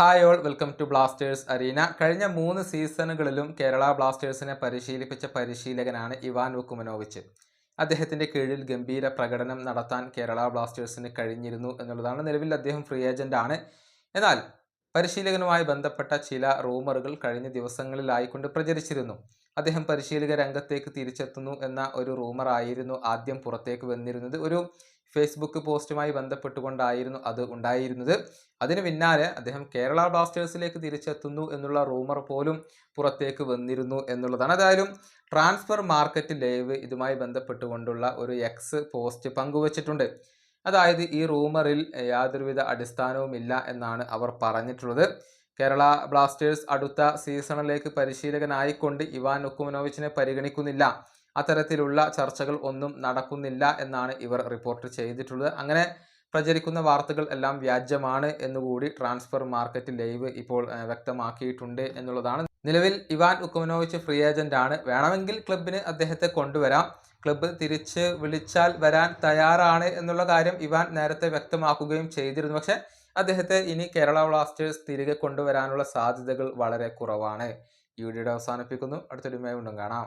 Hi all welcome to blasters arena കഴിഞ്ഞ മൂന്ന് സീസണുകളിലും കേരള ബ്ലാസ്റ്റേഴ്സിനെ പരിശീലിപ്പിച്ച പരിശീലകനാണ് ഇവാൻ വുക്കുമനോവിച്ച്. അദ്ദേഹത്തിന്റെ കീഴിൽ ഗംഭീര പ്രകടനം നടത്താൻ കേരള ബ്ലാസ്റ്റേഴ്സിന് കഴിഞ്ഞിരുന്നു എന്നുള്ളതാണ് നിലവിൽ അദ്ദേഹം ഫ്രീ ഏജന്റ് ആണ്. എന്നാൽ പരിശീലകനുമായി ബന്ധപ്പെട്ട ചില റൂമറുകൾ കഴിഞ്ഞ ദിവസങ്ങളിലായിക്കൊണ്ട് പ്രചരിച്ചിരുന്നു. അദ്ദേഹം പരിശീലക രംഗത്തേക്ക് തിരിച്ചെത്തുന്നു എന്ന ഒരു റൂമർ ആയിരുന്നു ആദ്യം പുറത്തേക്ക് വന്നിരുന്നത്. ഒരു ഫേസ്ബുക്ക് പോസ്റ്റുമായി ബന്ധപ്പെട്ടുകൊണ്ടായിരുന്നു അത് ഉണ്ടായിരുന്നത്. അതിന് പിന്നാലെ അദ്ദേഹം കേരള ബ്ലാസ്റ്റേഴ്സിലേക്ക് തിരിച്ചെത്തുന്നു എന്നുള്ള റൂമർ പോലും പുറത്തേക്ക് വന്നിരുന്നു എന്നുള്ളതാണ്. അതായാലും ട്രാൻസ്ഫർ മാർക്കറ്റ് ലൈവ് ഇതുമായി ബന്ധപ്പെട്ടുകൊണ്ടുള്ള ഒരു എക്സ് പോസ്റ്റ് പങ്കുവച്ചിട്ടുണ്ട്. അതായത് ഈ റൂമറിൽ യാതൊരുവിധ അടിസ്ഥാനവുമില്ല എന്നാണ് അവർ പറഞ്ഞിട്ടുള്ളത്. കേരള ബ്ലാസ്റ്റേഴ്സ് അടുത്ത സീസണിലേക്ക് പരിശീലകനായിക്കൊണ്ട് ഇവാൻ ഒക്കുമനോവിച്ചിനെ പരിഗണിക്കുന്നില്ല. അത്തരത്തിലുള്ള ചർച്ചകൾ ഒന്നും നടക്കുന്നില്ല എന്നാണ് ഇവർ റിപ്പോർട്ട് ചെയ്തിട്ടുള്ളത്. അങ്ങനെ പ്രചരിക്കുന്ന വാർത്തകൾ എല്ലാം വ്യാജ്യമാണ് എന്നുകൂടി ട്രാൻസ്ഫർ മാർക്കറ്റ് ലൈവ് ഇപ്പോൾ വ്യക്തമാക്കിയിട്ടുണ്ട് എന്നുള്ളതാണ്. നിലവിൽ ഇവാൻ ഉക്കുമനോവിച്ച് ഫ്രീ ഏജന്റ് ആണ് വേണമെങ്കിൽ ക്ലബിന് അദ്ദേഹത്തെ കൊണ്ടുവരാം. ക്ലബ്ബ് തിരിച്ച് വിളിച്ചാൽ വരാൻ തയ്യാറാണ് എന്നുള്ള കാര്യം ഇവാൻ നേരത്തെ വ്യക്തമാക്കുകയും ചെയ്തിരുന്നു. പക്ഷേ അദ്ദേഹത്തെ ഇനി കേരള ബ്ലാസ്റ്റേഴ്സ് തിരികെ കൊണ്ടുവരാനുള്ള സാധ്യതകൾ വളരെ കുറവാണ്. ഈ വീഡിയോയുടെ അവസാനിപ്പിക്കുന്നു. അടുത്തൊരുമയുണ്ടും കാണാം.